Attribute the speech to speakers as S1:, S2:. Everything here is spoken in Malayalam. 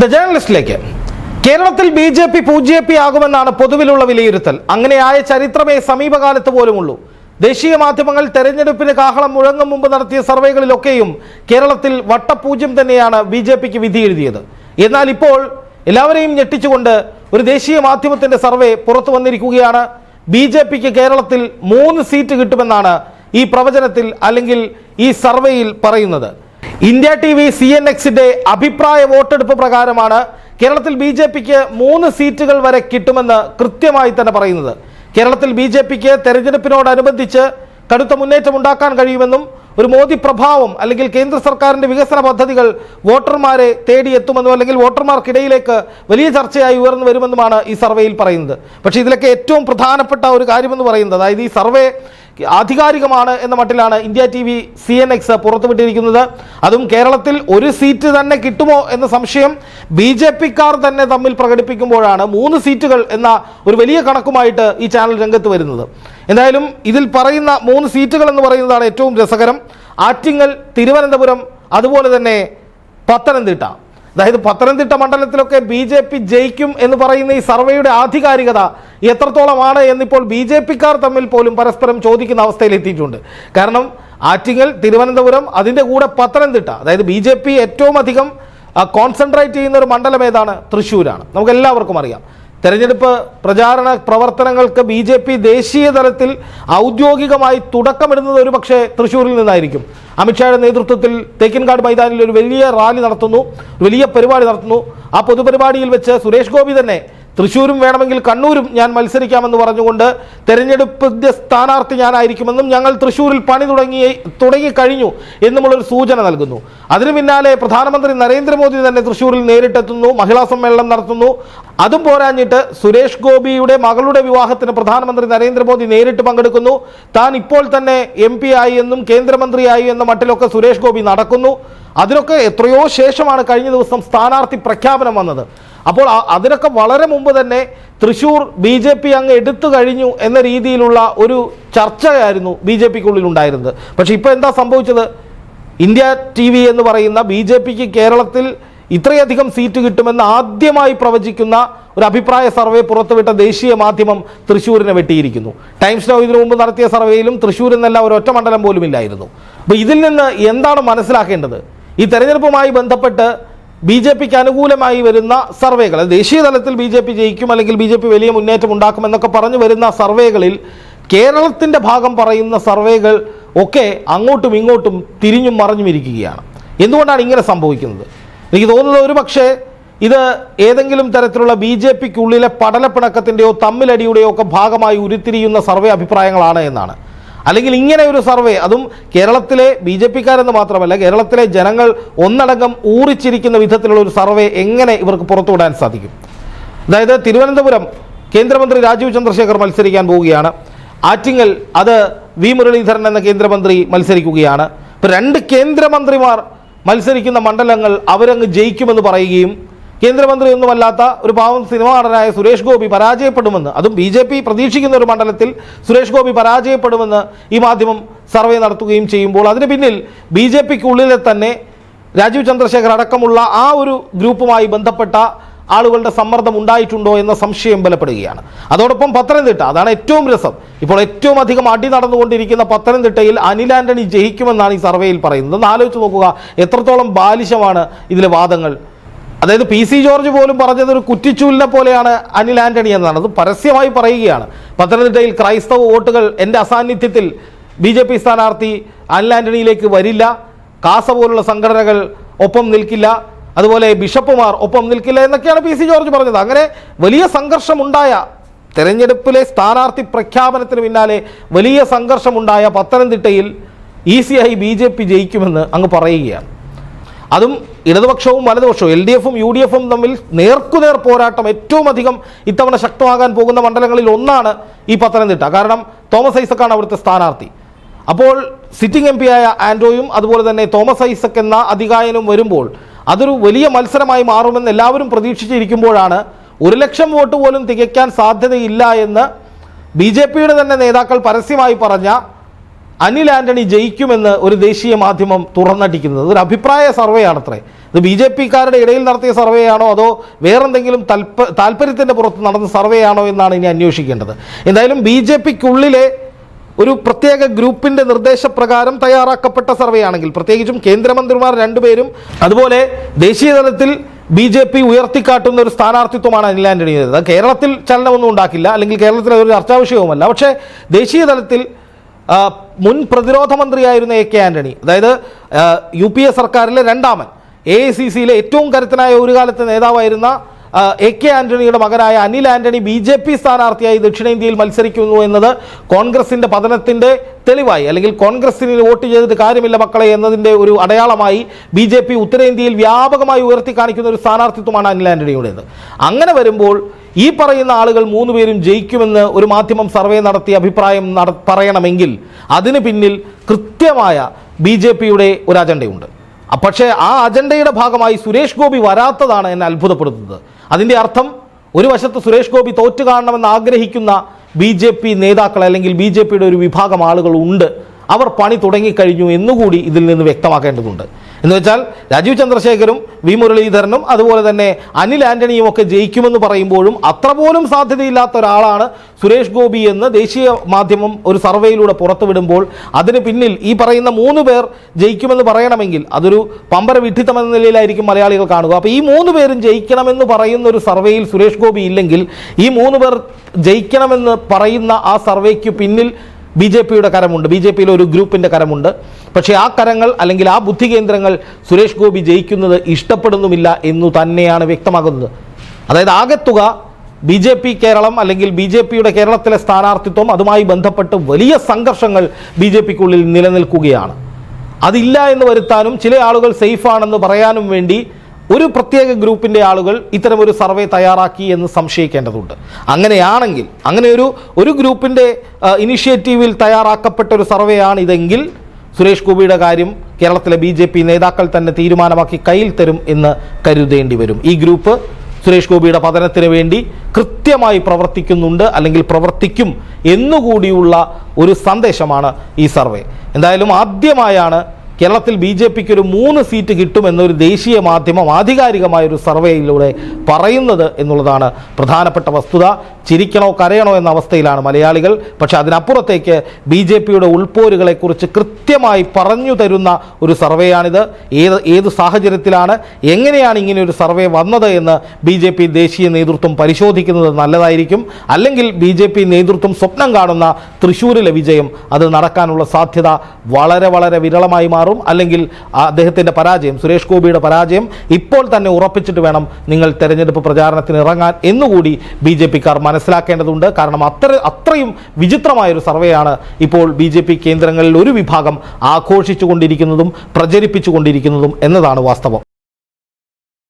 S1: ദ ജേർണലിസ്റ്റിലേക്ക് കേരളത്തിൽ ബി ജെ പി പൂജ്യ പി ആകുമെന്നാണ് പൊതുവിലുള്ള വിലയിരുത്തൽ. അങ്ങനെയായ ചരിത്രമേ സമീപകാലത്ത് പോലുമുള്ളൂ. ദേശീയ മാധ്യമങ്ങൾ തെരഞ്ഞെടുപ്പിന് കാഹളം മുഴങ്ങും മുമ്പ് നടത്തിയ സർവേകളിലൊക്കെയും കേരളത്തിൽ വട്ടപൂജ്യം തന്നെയാണ് ബി ജെ പിക്ക് വിധി എഴുതിയത് എന്നാൽ ഇപ്പോൾ എല്ലാവരെയും ഞെട്ടിച്ചുകൊണ്ട് ഒരു ദേശീയ മാധ്യമത്തിന്റെ സർവേ പുറത്തു വന്നിരിക്കുകയാണ്. ബി ജെ പിക്ക് കേരളത്തിൽ മൂന്ന് സീറ്റ് കിട്ടുമെന്നാണ് ഈ പ്രവചനത്തിൽ അല്ലെങ്കിൽ ഈ സർവേയിൽ പറയുന്നത്. India T V C N എക്സിന്റെ അഭിപ്രായ വോട്ടെടുപ്പ് പ്രകാരമാണ് കേരളത്തിൽ ബി ജെ പിക്ക് മൂന്ന് സീറ്റുകൾ വരെ കിട്ടുമെന്ന് കൃത്യമായി തന്നെ പറയുന്നത്. കേരളത്തിൽ ബി ജെ പിക്ക് തെരഞ്ഞെടുപ്പിനോടനുബന്ധിച്ച് കടുത്ത മുന്നേറ്റം ഉണ്ടാക്കാൻ കഴിയുമെന്നും ഒരു മോദി പ്രഭാവം അല്ലെങ്കിൽ കേന്ദ്ര സർക്കാരിന്റെ വികസന പദ്ധതികൾ വോട്ടർമാരെ തേടിയെത്തുമെന്നും അല്ലെങ്കിൽ വോട്ടർമാർക്കിടയിലേക്ക് വലിയ ചർച്ചയായി ഉയർന്നു വരുമെന്നുമാണ് ഈ സർവേയിൽ പറയുന്നത്. പക്ഷേ ഇതിലൊക്കെ ഏറ്റവും പ്രധാനപ്പെട്ട ഒരു കാര്യമെന്ന് പറയുന്നത് അതായത് ഈ സർവേ ആധികാരികമാണ് എന്ന മട്ടിലാണ് India T V C N X പുറത്തുവിട്ടിരിക്കുന്നത്. അതും കേരളത്തിൽ ഒരു സീറ്റ് തന്നെ കിട്ടുമോ എന്ന സംശയം ബി ജെ പിക്കാർ തന്നെ തമ്മിൽ പ്രകടിപ്പിക്കുമ്പോഴാണ് മൂന്ന് സീറ്റുകൾ എന്ന ഒരു വലിയ കണക്കുമായിട്ട് ഈ ചാനൽ രംഗത്ത് വരുന്നത്. എന്തായാലും ഇതിൽ പറയുന്ന മൂന്ന് സീറ്റുകൾ എന്ന് പറയുന്നതാണ് ഏറ്റവും രസകരം. ആറ്റിങ്ങൽ തിരുവനന്തപുരം അതുപോലെ തന്നെ പത്തനംതിട്ട. അതായത് പത്തനംതിട്ട മണ്ഡലത്തിലൊക്കെ ബി ജെ പി ജയിക്കും എന്ന് പറയുന്ന ഈ സർവേയുടെ ആധികാരികത എത്രത്തോളമാണ് എന്നിപ്പോൾ ബി ജെ പിക്കാർ തമ്മിൽ പോലും പരസ്പരം ചോദിക്കുന്ന അവസ്ഥയിലെത്തിയിട്ടുണ്ട് കാരണം ആറ്റിങ്ങൽ തിരുവനന്തപുരം അതിന്റെ കൂടെ പത്തനംതിട്ട. അതായത് ബി ജെ പി ഏറ്റവും അധികം കോൺസെൻട്രേറ്റ് ചെയ്യുന്ന ഒരു മണ്ഡലം ഏതാണ്? തൃശ്ശൂരാണ്. നമുക്ക് എല്ലാവർക്കും അറിയാം. തെരഞ്ഞെടുപ്പ് പ്രചാരണ പ്രവർത്തനങ്ങൾക്ക് ബി ജെ പി ദേശീയ തലത്തിൽ ഔദ്യോഗികമായി തുടക്കമിടുന്നത് ഒരു പക്ഷേ തൃശ്ശൂരിൽ നിന്നായിരിക്കും. അമിത്ഷായുടെ നേതൃത്വത്തിൽ തേക്കിൻകാട് മൈതാനിൽ ഒരു വലിയ റാലി നടത്തുന്നു വലിയ പരിപാടി നടത്തുന്നു. ആ പൊതുപരിപാടിയിൽ വെച്ച് സുരേഷ് ഗോപി തന്നെ തൃശ്ശൂരും വേണമെങ്കിൽ കണ്ണൂരും ഞാൻ മത്സരിക്കാമെന്ന് പറഞ്ഞുകൊണ്ട് തെരഞ്ഞെടുപ്പിന്റെ സ്ഥാനാർത്ഥി ഞാനായിരിക്കുമെന്നും ഞങ്ങൾ തൃശ്ശൂരിൽ പണി തുടങ്ങി തുടങ്ങിക്കഴിഞ്ഞു എന്നുമുള്ളൊരു സൂചന നൽകുന്നു. അതിനു പിന്നാലെ പ്രധാനമന്ത്രി നരേന്ദ്രമോദി തന്നെ തൃശ്ശൂരിൽ നേരിട്ടെത്തുന്നു മഹിളാ സമ്മേളനം നടത്തുന്നു. അതും പോരാഞ്ഞിട്ട് സുരേഷ് ഗോപിയുടെ മകളുടെ വിവാഹത്തിന് പ്രധാനമന്ത്രി നരേന്ദ്രമോദി നേരിട്ട് പങ്കെടുക്കുന്നു. താൻ ഇപ്പോൾ തന്നെ എം പി ആയി എന്നും കേന്ദ്രമന്ത്രിയായി എന്ന മട്ടിലൊക്കെ സുരേഷ് ഗോപി നടക്കുന്നു. അതിനൊക്കെ എത്രയോ ശേഷമാണ് കഴിഞ്ഞ ദിവസം സ്ഥാനാർത്ഥി പ്രഖ്യാപനം വന്നത്. അപ്പോൾ അതിനൊക്കെ വളരെ മുമ്പ് തന്നെ തൃശൂർ ബി ജെ പി അങ്ങ് എടുത്തു കഴിഞ്ഞു എന്ന രീതിയിലുള്ള ഒരു ചർച്ചയായിരുന്നു ബി ജെ പിക്കുള്ളിൽ ഉണ്ടായിരുന്നത്. പക്ഷെ ഇപ്പോൾ എന്താ സംഭവിച്ചത്? ഇന്ത്യ ടി വി എന്ന് പറയുന്ന ബി ജെ പിക്ക് കേരളത്തിൽ ഇത്രയധികം സീറ്റ് കിട്ടുമെന്ന് ആദ്യമായി പ്രവചിക്കുന്ന ഒരു അഭിപ്രായ സർവേ പുറത്തുവിട്ട ദേശീയ മാധ്യമം തൃശ്ശൂരിനെ വെട്ടിയിരിക്കുന്നു. ടൈംസ് നൗ ഇതിനു മുമ്പ് നടത്തിയ സർവേയിലും തൃശ്ശൂർ എന്നല്ല ഒറ്റ മണ്ഡലം പോലും ഇല്ലായിരുന്നു അപ്പോൾ ഇതിൽ നിന്ന് എന്താണ് മനസ്സിലാക്കേണ്ടത്? ഈ തെരഞ്ഞെടുപ്പുമായി ബന്ധപ്പെട്ട് ബി ജെ പിക്ക് അനുകൂലമായി വരുന്ന സർവേകൾ ദേശീയ തലത്തിൽ ബി ജെ പി ജയിക്കും അല്ലെങ്കിൽ ബി ജെ പി വലിയ മുന്നേറ്റം ഉണ്ടാക്കുമെന്നൊക്കെ പറഞ്ഞു വരുന്ന സർവേകളിൽ കേരളത്തിന്റെ ഭാഗം പറയുന്ന സർവേകൾ ഒക്കെ അങ്ങോട്ടും ഇങ്ങോട്ടും തിരിഞ്ഞും മറിഞ്ഞും ഇരിക്കുകയാണ്. എന്തുകൊണ്ടാണ് ഇങ്ങനെ സംഭവിക്കുന്നത്? എനിക്ക് തോന്നുന്നത് ഒരു പക്ഷേ ഇത് ഏതെങ്കിലും തരത്തിലുള്ള ബി ജെ പിക്കുള്ളിലെ പടലപ്പിണക്കത്തിന്റെയോ തമ്മിലടിയുടെയോ ഒക്കെ ഭാഗമായി ഉരുത്തിരിയുന്ന സർവേ അഭിപ്രായങ്ങളാണ് എന്നാണ്. അല്ലെങ്കിൽ ഇങ്ങനെ ഒരു സർവേ അതും കേരളത്തിലെ ബി ജെ പിക്കാരെന്ന് മാത്രമല്ല കേരളത്തിലെ ജനങ്ങൾ ഒന്നടങ്കം ഊറിച്ചിരിക്കുന്ന വിധത്തിലുള്ള ഒരു സർവേ എങ്ങനെ ഇവർക്ക് പുറത്തുവിടാൻ സാധിക്കും? അതായത് തിരുവനന്തപുരം കേന്ദ്രമന്ത്രി രാജീവ് ചന്ദ്രശേഖർ മത്സരിക്കാൻ പോവുകയാണ്. ആറ്റിങ്ങൽ അത് വി മുരളീധരൻ എന്ന കേന്ദ്രമന്ത്രി മത്സരിക്കുകയാണ്. ഇപ്പം രണ്ട് കേന്ദ്രമന്ത്രിമാർ മത്സരിക്കുന്ന മണ്ഡലങ്ങൾ അവരങ്ങ് ജയിക്കുമെന്ന് പറയുകയും കേന്ദ്രമന്ത്രി ഒന്നുമല്ലാത്ത ഒരു പാവം സിനിമാ നടനായ സുരേഷ് ഗോപി പരാജയപ്പെടുമെന്ന് അതും ബി ജെ പി പ്രതീക്ഷിക്കുന്ന ഒരു മണ്ഡലത്തിൽ സുരേഷ് ഗോപി പരാജയപ്പെടുമെന്ന് ഈ മാധ്യമം സർവേ നടത്തുകയും ചെയ്യുമ്പോൾ അതിന് പിന്നിൽ ബി ജെ പിക്കുള്ളിലെ തന്നെ രാജീവ് ചന്ദ്രശേഖർ അടക്കമുള്ള ആ ഒരു ഗ്രൂപ്പുമായി ബന്ധപ്പെട്ട ആളുകളുടെ സമ്മർദ്ദം ഉണ്ടായിട്ടുണ്ടോ എന്ന സംശയം ബലപ്പെടുകയാണ്. അതോടൊപ്പം പത്തനംതിട്ട അതാണ് ഏറ്റവും രസം. ഇപ്പോൾ ഏറ്റവും അധികം അടി നടന്നുകൊണ്ടിരിക്കുന്ന പത്തനംതിട്ടയിൽ അനിൽ ആന്റണി ജയിക്കുമെന്നാണ് ഈ സർവേയിൽ പറയുന്നത്. ഒന്ന് ആലോചിച്ച് നോക്കുക എത്രത്തോളം ബാലിശമാണ് ഇതിലെ വാദങ്ങൾ. അതായത് പി സി ജോർജ് പോലും പറഞ്ഞത് ഒരു കുറ്റിച്ചൂലിനെ പോലെയാണ് അനിൽ ആന്റണി എന്നാണ്. അത് പരസ്യമായി പറയുകയാണ്. പത്തനംതിട്ടയിൽ ക്രൈസ്തവ വോട്ടുകൾ എന്റെ അസാന്നിധ്യത്തിൽ ബി ജെ പി സ്ഥാനാർത്ഥി അനിൽ ആന്റണിയിലേക്ക് വരില്ല. കാസ പോലുള്ള സംഘടനകൾ ഒപ്പം നിൽക്കില്ല. അതുപോലെ ബിഷപ്പുമാർ ഒപ്പം നിൽക്കില്ല എന്നൊക്കെയാണ് പി സി ജോർജ് പറഞ്ഞത്. അങ്ങനെ വലിയ സംഘർഷമുണ്ടായ തെരഞ്ഞെടുപ്പിലെ സ്ഥാനാർത്ഥി പ്രഖ്യാപനത്തിന് പിന്നാലെ വലിയ സംഘർഷമുണ്ടായ പത്തനംതിട്ടയിൽ ഈസിയായി ബി ജെ പി ജയിക്കുമെന്ന് അങ്ങ് പറയുകയാണ്. അതും ഇടതുപക്ഷവും വലതുപക്ഷവും എൽ ഡി എഫും യു ഡി എഫും തമ്മിൽ നേർക്കുനേർ പോരാട്ടം ഏറ്റവും അധികം ഇത്തവണ ശക്തമാകാൻ പോകുന്ന മണ്ഡലങ്ങളിൽ ഒന്നാണ് ഈ പത്തനംതിട്ട. കാരണം തോമസ് ഐസക്കാണ് അവിടുത്തെ സ്ഥാനാർത്ഥി. അപ്പോൾ സിറ്റിംഗ് എം ആയ ആൻഡ്രോയും അതുപോലെ തന്നെ തോമസ് ഐസക് എന്ന അധികായനും വരുമ്പോൾ അതൊരു വലിയ മത്സരമായി മാറുമെന്ന് എല്ലാവരും പ്രതീക്ഷിച്ചിരിക്കുമ്പോഴാണ് ഒരു ലക്ഷം വോട്ട് പോലും തികയ്ക്കാൻ സാധ്യതയില്ല എന്ന് ബി ജെ പിയുടെ തന്നെ നേതാക്കൾ പരസ്യമായി പറഞ്ഞ അനിൽ ആന്റണി ജയിക്കുമെന്ന് ഒരു ദേശീയ മാധ്യമം തുറന്നടിക്കുന്നത്. ഒരു അഭിപ്രായ സർവേ ആണത്രേ ഇത് ബി ജെ പിക്കാരുടെ ഇടയിൽ നടത്തിയ സർവേ ആണോ അതോ വേറെന്തെങ്കിലും തൽപ താല്പര്യത്തിന്റെ പുറത്ത് നടന്ന സർവേ ആണോ എന്നാണ് ഇനി അന്വേഷിക്കേണ്ടത്. എന്തായാലും ബി ജെ പിക്കുള്ളിലെ ഒരു പ്രത്യേക ഗ്രൂപ്പിന്റെ നിർദ്ദേശപ്രകാരം തയ്യാറാക്കപ്പെട്ട സർവേ ആണെങ്കിൽ പ്രത്യേകിച്ചും കേന്ദ്രമന്ത്രിമാർ രണ്ടുപേരും അതുപോലെ ദേശീയ തലത്തിൽ ബി ജെ പി ഉയർത്തിക്കാട്ടുന്ന ഒരു സ്ഥാനാർത്ഥിത്വമാണ് അനിൽ ആന്റണിയുടേത് കേരളത്തിൽ ചലനമൊന്നും ഉണ്ടാക്കില്ല. അല്ലെങ്കിൽ കേരളത്തിൽ അതൊരു ചർച്ചാ വിഷയവുമല്ല പക്ഷേ ദേശീയ തലത്തിൽ മുൻ പ്രതിരോധ മന്ത്രിയായിരുന്ന എ കെ ആന്റണി. അതായത് യു പി എ സർക്കാരിലെ രണ്ടാമൻ. എ ഐ സി സിയിലെ ഏറ്റവും കരുത്തനായ ഒരു കാലത്തെ നേതാവായിരുന്ന എ കെ ആന്റണിയുടെ മകനായ Anil Antony B J P സ്ഥാനാർത്ഥിയായി ദക്ഷിണേന്ത്യയിൽ മത്സരിക്കുന്നു എന്നത് കോൺഗ്രസിന്റെ പതനത്തിന്റെ തെളിവായി. അല്ലെങ്കിൽ കോൺഗ്രസിന് വോട്ട് ചെയ്തിട്ട് കാര്യമില്ല മക്കളെ എന്നതിന്റെ ഒരു അടയാളമായി ബി ജെ പി ഉത്തരേന്ത്യയിൽ വ്യാപകമായി ഉയർത്തി കാണിക്കുന്ന ഒരു സ്ഥാനാർത്ഥിത്വമാണ് അനിൽ ആന്റണിയുടേത്. അങ്ങനെ വരുമ്പോൾ ഈ പറയുന്ന ആളുകൾ മൂന്ന് പേരും ജയിക്കുമെന്ന് ഒരു മാധ്യമം സർവേ നടത്തി അഭിപ്രായം പറയണമെങ്കിൽ അതിന് പിന്നിൽ കൃത്യമായ ബി ജെ പിയുടെ ഒരു അജണ്ടയുണ്ട്. പക്ഷേ ആ അജണ്ടയുടെ ഭാഗമായി സുരേഷ് ഗോപി വരാത്തതാണ് എന്നെ അത്ഭുതപ്പെടുത്തുന്നത്. അതിന്റെ അർത്ഥം ഒരു വശത്ത് സുരേഷ് ഗോപി തോറ്റു കാണണമെന്ന് ആഗ്രഹിക്കുന്ന ബി ജെ പി നേതാക്കൾ അല്ലെങ്കിൽ ബി ജെ പിയുടെ ഒരു വിഭാഗം ആളുകൾ ഉണ്ട് അവർ പണി തുടങ്ങിക്കഴിഞ്ഞു എന്നുകൂടി ഇതിൽ നിന്ന് വ്യക്തമാക്കേണ്ടതുണ്ട്. എന്ന് വെച്ചാൽ രാജീവ് ചന്ദ്രശേഖരും വി മുരളീധരനും അതുപോലെ തന്നെ അനിൽ ആന്റണിയും ഒക്കെ ജയിക്കുമെന്ന് പറയുമ്പോഴും അത്ര പോലും സാധ്യതയില്ലാത്ത ഒരാളാണ് സുരേഷ് ഗോപി എന്ന് ദേശീയ മാധ്യമം ഒരു സർവേയിലൂടെ പുറത്തുവിടുമ്പോൾ അതിന് പിന്നിൽ ഈ പറയുന്ന മൂന്ന് പേർ ജയിക്കുമെന്ന് പറയണമെങ്കിൽ അതൊരു പമ്പര വിഡ്ഢിത്തമെന്ന നിലയിലായിരിക്കും മലയാളികൾ കാണുക. അപ്പോൾ ഈ മൂന്ന് പേരും ജയിക്കണമെന്ന് പറയുന്ന ഒരു സർവേയിൽ സുരേഷ് ഗോപി ഇല്ലെങ്കിൽ ഈ മൂന്ന് പേർ ജയിക്കണമെന്ന് പറയുന്ന ആ സർവേക്ക് പിന്നിൽ ബി ജെ പിയുടെ കരമുണ്ട്. ബി ജെ പിയിലെ ഒരു ഗ്രൂപ്പിന്റെ കരമുണ്ട്. പക്ഷേ ആ കരങ്ങൾ അല്ലെങ്കിൽ ആ ബുദ്ധി കേന്ദ്രങ്ങൾ സുരേഷ് ഗോപി ജയിക്കുന്നത് ഇഷ്ടപ്പെടുന്നുമില്ല എന്നു തന്നെയാണ് വ്യക്തമാകുന്നത്. അതായത് ആകെത്തുക ബി ജെ പി കേരളം അല്ലെങ്കിൽ ബി ജെ പിയുടെ കേരളത്തിലെ സ്ഥാനാർത്ഥിത്വം അതുമായി ബന്ധപ്പെട്ട് വലിയ സംഘർഷങ്ങൾ ബി ജെ പിക്കുള്ളിൽ നിലനിൽക്കുകയാണ്. അതില്ല എന്ന് വരുത്താനും ചില ആളുകൾ സേഫാണെന്ന് പറയാനും വേണ്ടി ഒരു പ്രത്യേക ഗ്രൂപ്പിന്റെ ആളുകൾ ഇത്തരം ഒരു സർവേ തയ്യാറാക്കി എന്ന് സംശയിക്കേണ്ടതുണ്ട്. അങ്ങനെയാണെങ്കിൽ അങ്ങനെ ഒരു ഒരു ഗ്രൂപ്പിന്റെ ഇനിഷ്യേറ്റീവിൽ തയ്യാറാക്കപ്പെട്ട ഒരു സർവേ ആണ് ഇതെങ്കിൽ സുരേഷ് ഗോപിയുടെ കാര്യം കേരളത്തിലെ ബി ജെ പി നേതാക്കൾ തന്നെ തീരുമാനമാക്കി കയ്യിൽ തരും എന്ന് കരുതേണ്ടി വരും. ഈ ഗ്രൂപ്പ് സുരേഷ് ഗോപിയുടെ പതനത്തിന് വേണ്ടി കൃത്യമായി പ്രവർത്തിക്കുന്നുണ്ട് അല്ലെങ്കിൽ പ്രവർത്തിക്കും എന്നുകൂടിയുള്ള ഒരു സന്ദേശമാണ് ഈ സർവേ. എന്തായാലും ആദ്യമായാണ് കേരളത്തിൽ ബി ജെ പിക്ക് ഒരു മൂന്ന് സീറ്റ് കിട്ടുമെന്നൊരു ദേശീയ മാധ്യമം ആധികാരികമായ ഒരു സർവേയിലൂടെ പറയുന്നത് എന്നുള്ളതാണ് പ്രധാനപ്പെട്ട വസ്തുത. ചിരിക്കണോ കരയണോ എന്ന അവസ്ഥയിലാണ് മലയാളികൾ. പക്ഷെ അതിനപ്പുറത്തേക്ക് ബി ജെ പിയുടെ ഉൾപ്പോരുകളെക്കുറിച്ച് കൃത്യമായി പറഞ്ഞു തരുന്ന ഒരു സർവേയാണിത്. ഏത് ഏത് സാഹചര്യത്തിലാണ് എങ്ങനെയാണ് ഇങ്ങനെ ഒരു സർവേ വന്നത് എന്ന് ബി ജെ പി ദേശീയ നേതൃത്വം പരിശോധിക്കുന്നത് നല്ലതായിരിക്കും. അല്ലെങ്കിൽ ബി ജെ പി നേതൃത്വം സ്വപ്നം കാണുന്ന തൃശ്ശൂരിലെ വിജയം അത് നടക്കാനുള്ള സാധ്യത വളരെ വളരെ വിരളമായി മാറും. അല്ലെങ്കിൽ ആ അദ്ദേഹത്തിന്റെ പരാജയം സുരേഷ് ഗോപിയുടെ പരാജയം ഇപ്പോൾ തന്നെ ഉറപ്പിച്ചിട്ട് വേണം നിങ്ങൾ തെരഞ്ഞെടുപ്പ് പ്രചാരണത്തിന് ഇറങ്ങാൻ എന്നുകൂടി ബി ജെ പിക്കാർ മനസ്സിലാക്കേണ്ടതുണ്ട്. കാരണം അത്ര അത്രയും വിചിത്രമായൊരു സർവേയാണ് ഇപ്പോൾ ബി ജെ പി കേന്ദ്രങ്ങളിൽ ഒരു വിഭാഗം ആഘോഷിച്ചുകൊണ്ടിരിക്കുന്നതും പ്രചരിപ്പിച്ചുകൊണ്ടിരിക്കുന്നതും എന്നതാണ് വാസ്തവം.